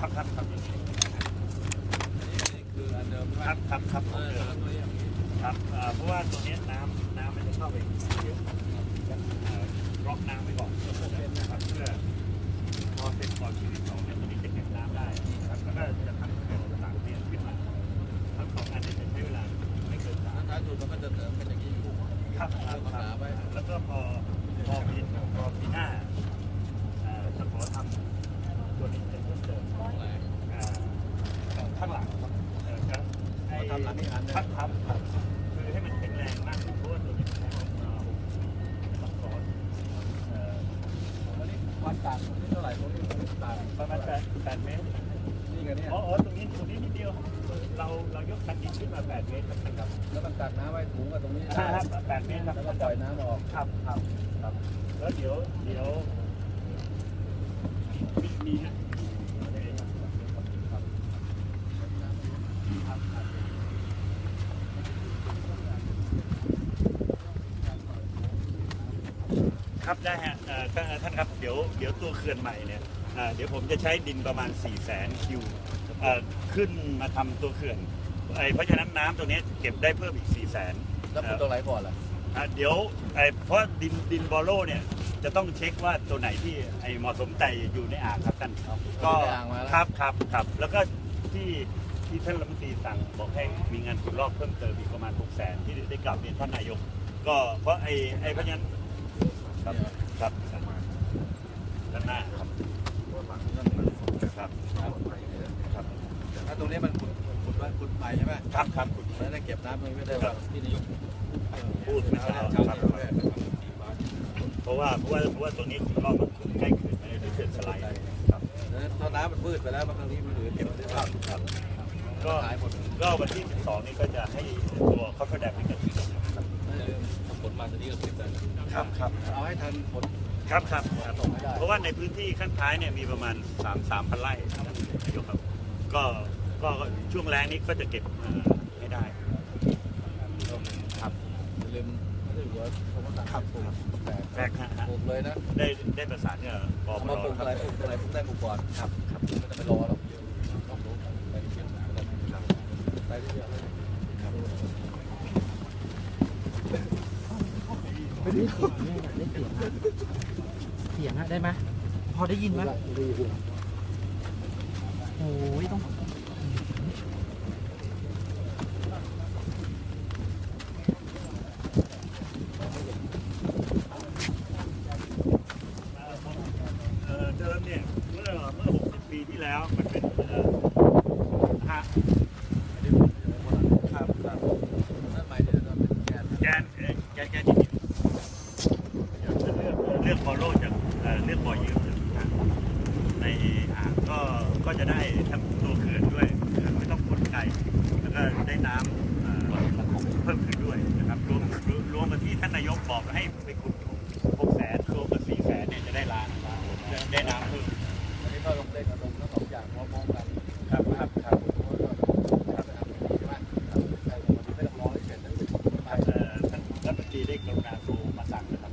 ครับครับครับนี่คืออันเดิมครับครับครับเออครับเพราะว่าตัวนี้น้ำน้ำมันจะเข้าไปเยอะอ่าล็อกน้ำไว้ก่อนนะครับเพื่อ อันนึงครับครับคือให้มันแข็งแรงมากขึ้นเพราะว่าตัวนี้มันใช้ของเราซับซ้อนเอ่ออันนี้วัดต่างตรงนี้เท่าไหร่ตรงนี้ต่างประมาณแปดแปดเมตรนี่กันเนี่ย อ๋ออ๋อตรงนี้ตรงนี้นิดเดียวเราเรายกคันดินขึ้นมาแปดเมตรครับแล้วมันตักน้ำไว้ถุงกับตรงนี้ใช่ครับแปดเมตรครับแล้วก็ปล่อยน้ำออกครับครับครับแล้วเดี๋ยวเดี๋ยวมีมีฮะครับครับครับ ครับได้ฮะเอ่อท่านท่านครับเดี๋ยวเดี๋ยวตัวเขื่อนใหม่เนี่ยเอ่อเดี๋ยวผมจะใช้ดินประมาณ 4 0 0แสนคิวเอ่อขึ้นมาทำตัวเขื่อนไอ้เพราะฉะนั้นน้ำตัวนี้เก็บได้เพิ่มอีก 4 0 0แสน แล้วคุณตัวไหนก่อนล่ะ อะเดี๋ยวไอ้เพราะดินดินบอลโลเนี่ยจะต้องเช็คว่าตัวไหนที่ไอ้เหมาะสมใจอยู่ในอ่างครับท่านก็ได้อ่างมาแล้ว ครับครับครับ แล้วก็ที่ที่ท่านรัฐมนตรีสั่งบอกให้มีงานขุดลอกเพิ่มเติมอีกประมาณ6 0แสนที่ได้กลับเรียนท่านนายก ก็เพราะไอ้ไอ้เพราะฉะนั้น ครับครับด้านหน้าครับครับครับถ้าตรงนี้มันขุดขุดไว้ขุดใหม่ใช่ไหมครับครับขุดแล้วได้เก็บน้ำตรงนี้ไม่ได้ว่าที่นายกพูดนะครับครับเพราะว่าเพราะว่าเพราะว่าตรงนี้ขุดลอกมันขุดใกล้เขื่อนไม่ได้เขื่อนสไลด์ครับถ้าน้ำมันพืดไปแล้วมันตรงนี้มันเหลือเก็บได้คบ้ารังบครับก็หายหมดก็วันที่ 12 นี้ก็จะให้ตัวข้าวแดงนี่กันครับ ผลมาตอนนี้ก็เก็บได้ครับครับเอาให้ทันผลครับครับครับส่งให้ได้เพราะว่าในพื้นที่ขั้นท้ายเนี่ยมีประมาณ3 3พันไร่ครับนายกครับก็ก็ช่วงแรงนี้ก็จะเก็บเอ่อให้ได้ครับอย่าลืมไม่ได้หัวผมว่าต่างครับปลูกครับแปลกแรกฮะฮะปลูกเลยนะได้ได้ประสานกับปเอาปมาปลูกคอะรับไรปลูกอะไรปลูกได้ปลูกก่อนครับครับไม่ต้องไปรอหรอกต้องรู้ไปเก็บไปเรื่อยๆ ไม่ได้เสียงเนี่ยได้เสียงอะเสียงอะได้ไหมพอได้ยินไหมโอ้ยต้องเอ่อเดิมเนี่ยเมื่อเมื่อ 60 ปีที่แล้วมันเป็นเอ่อฮะครับครับนั่นหมายถึงว่าเป็นแกนแกนเอ่อแกนแกนที่ดิน อกเลือกบอลโลจากเอ่อเลือกบอลยืมจากทางในอ่างก็ก็จะได้ทั้งตัวเขื่อนด้วยคือไม่ต้องพ้นไกลแล้วก็ได้น้ำเอ่อเพิ่มขึ้นด้วยนะครับรวมรวมมาที่ท่านนายกบอกให้ไปขุด6แสนรวมกับ4แสนเนี่ยจะได้ล้านได้น้ำเพิ่มอันนี้ก็ลงเล่นอารมณ์ทั้งสองอย่างพร้อมๆกันครับครับครับครับไปทำดีใช่ไหมใช่ผมไม่ต้องรอให้เสร็จแล้วไปเอ่อท่านรัฐมนตรีได้กรุณาโทรมาสั่งนะครับ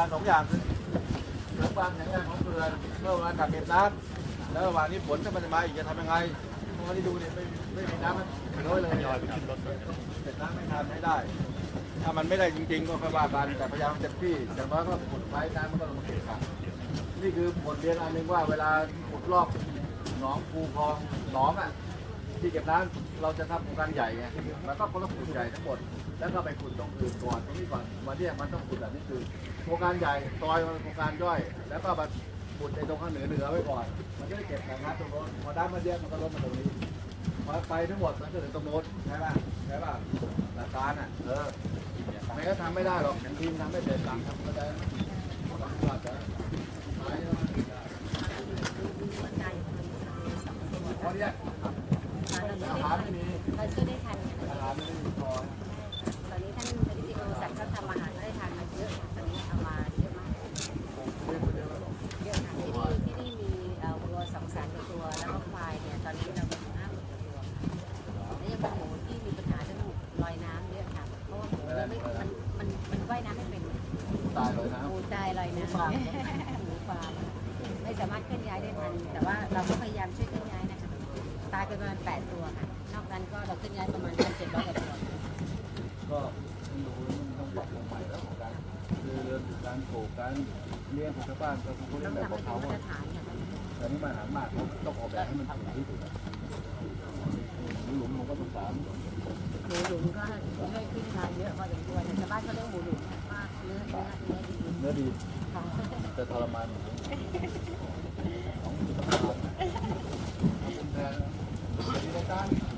การสองอย่างคือเสริมความแข็งแรงของเกลือเมื่อเวลากักเก็บน้ำแล้วระหว่างนี้ฝนถ้ามันจะมาอีกจะทำยังไงเพราะที่ดูเนี่ยไม่ไม่มีน้ำมันน้อยเลยยอยไปขึ้นรถเก็บน้ำไม่ทันไม่ได้ ถ้ามันไม่ได้จริง ๆ ก็ค่อยว่ากันแต่พยายามเต็มที่อย่างน้อยก็ขุดไว้น้ำมันก็ลงมาเก็บกันนี่คือบทเรียนอันหนึ่งว่าเวลาขุดลอกหนองคูคลองหนองอะ ที่เก็บน้ำเราจะทำโครงการใหญ่ไงมันก็คนละขุดใหญ่ทั้งหมด แล้วก็ไปขุดตรงอื่นก่อนตรงนี้ก่อนวันนี้มันต้องขุดแบบนี้คือโครงการใหญ่ซอยมันโครงการย่อย แล้วก็มาขุดในตรงข้างเหนือเหนือไว้ก่อน มันจะได้เก็บแต่น้ำตรงโน้นพอได้มาเยอะมันก็ลดมาตรงนี้พอไปทั้งหมดมันก็เหลือตรงโน้นใช่ป่ะใช่ป่ะหลักการอะเออไม่ก็ทำไม่ได้หรอกทีมทำไม่เป็นต่างทำก็ได้บางคนอาจจะตายแล้วเพราะเนี้ยอาหารไม่มี เราช่วยได้ทัน อาหารไม่มีพอ ตอนนี้ท่านบริษัทบริษัทก็ทำอาหารก็ได้ทานมาเยอะตอนนี้เอามาเยอะมาก เยอะค่ะที่นี่ที่นี่มีเอ่อวัวสองแสนกว่าตัว แล้วก็ควายเนี่ยตอนนี้เรามีห้าหมื่นกว่าตัวแล้วยังเป็นหมูที่มีปัญหาเรื่องลอยน้ำเยอะค่ะ เพราะว่าหมูเราไม่มันมันมันว่ายน้ำไม่เป็น ตายเลยนะ หมู ตายลอยน้ำหมูฟาร์มไม่สามารถเคลื่อนย้ายได้ทัน แต่ว่าเราก็พยายามช่วยเคลื่อนย้ายนะคะตายไปประมาณแปดตัวค่ะ นอกนั้นก็เราเคลื่อนย้ายประมาณเจ็ดร้อยกว่าตัวก็ดูมันต้องปรับปรุงใหม่แล้วของการคือเรื่องการปลูกการเลี้ยงของชาวบ้านก็คงเลี้ยองแบบของเขาค่ะแต่นี่มันหามากเขาต้องออกแบบให้มันถูกที่สุดหลุมผมก็ต้องสามหมูหลุมก็ช่วยขึ้นมาเยอะพอสมควรชาวบ้านเขาเรียกหมูหลุม เนื้อดีเนื้อดีค่ะแต่ทรมานของสุขภาพขอบคุณแทนดีนะจ๊ะ